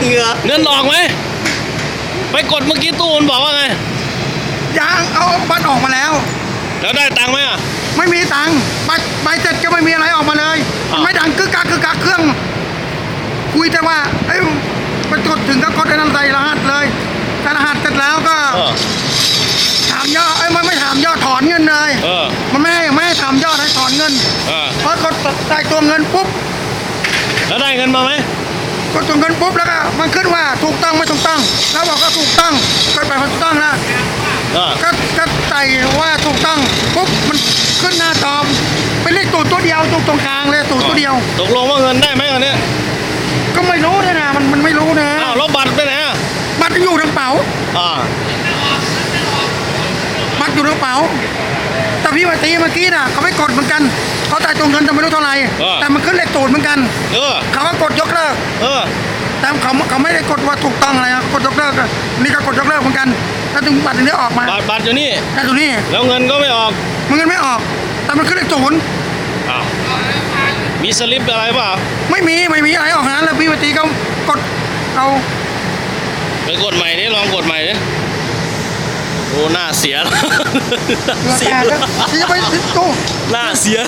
เหงื่อเงินออกไหม ไปกดเมื่อกี้ตู้มันบอกว่าไง ยังเอาบัตรออกมาแล้ว แล้วได้ตังค์ไหมอะ ไม่มีตังค์ใบใบเสร็จก็ไม่มีอะไรออกมาเลยอ้าว ไม่ดังกึกกักกึกกักเครื่อง คุยแต่ว่าเอ้ยไปกดถึงก็กดไอ้นั่นใส่รหัสเลยใส่รหัสเสร็จแล้วก็เออ ถามยอดเอ้ยมันไม่ถามยอดถอนเงินเลย เออ มันไม่ให้ไม่ให้ถามยอดให้ถอนเงินเออ พอกดใส่ตัวเงินปุ๊บ แล้วได้เงินมาไหม กดตัวเงินปุ๊บแล้วก็มันขึ้นว่าถูกต้องไม่ถูกต้องแล้วบอกก็ถูกต้องกดไปถูกต้องนะเออก็ก็ใส่ว่าถูกต้องปุ๊บมันขึ้นหน้าจอเป็นเลขตูดตัวเดียวตูดตรงกลางเลยตูดตัวเดียวตกลงว่าเงินได้ไหมอันเนี้ยก็ไม่รู้เลยนะมันมันไม่รู้นะอ้าวแล้วบัตรไปไหนอะบัตรอยู่ในกระเป๋าอ่าบัตรอยู่ในกระเป๋าแต่พี่มาตีเมื่อกี้น่ะเขาไม่กดเหมือนกันเขาจ่ายตัวเงินแต่ไม่รู้เท่าไหร่แต่มันขึ้นเลข ตูดเหมือนกัน เออ เขาก็กดยกเลิก เออ แต่เขาเขาไม่ได้กดว่าถูกต้องอะไรนะกดยกเลิกอะนี่ก็กดยกเลิกเหมือนกัน แล้วถึงบัตรนี้ออกมาบัตรบัตรอยู่นี่แต่ตัวนี้แล้วเงินก็ไม่ออกมันเงินไม่ออก แต่มันขึ้นเลขศูนย์อ้าวมีสลิปอะไรเปล่า ไม่มีไม่มีอะไรออกนั้นแล้วพี่มาตีก็กดเอาไปกดใหม่นี่ลองกดใหม่ดิโอ้หน้าเสียเรือเสียแตกแล้วที่จะไปตู้หน้าเสีย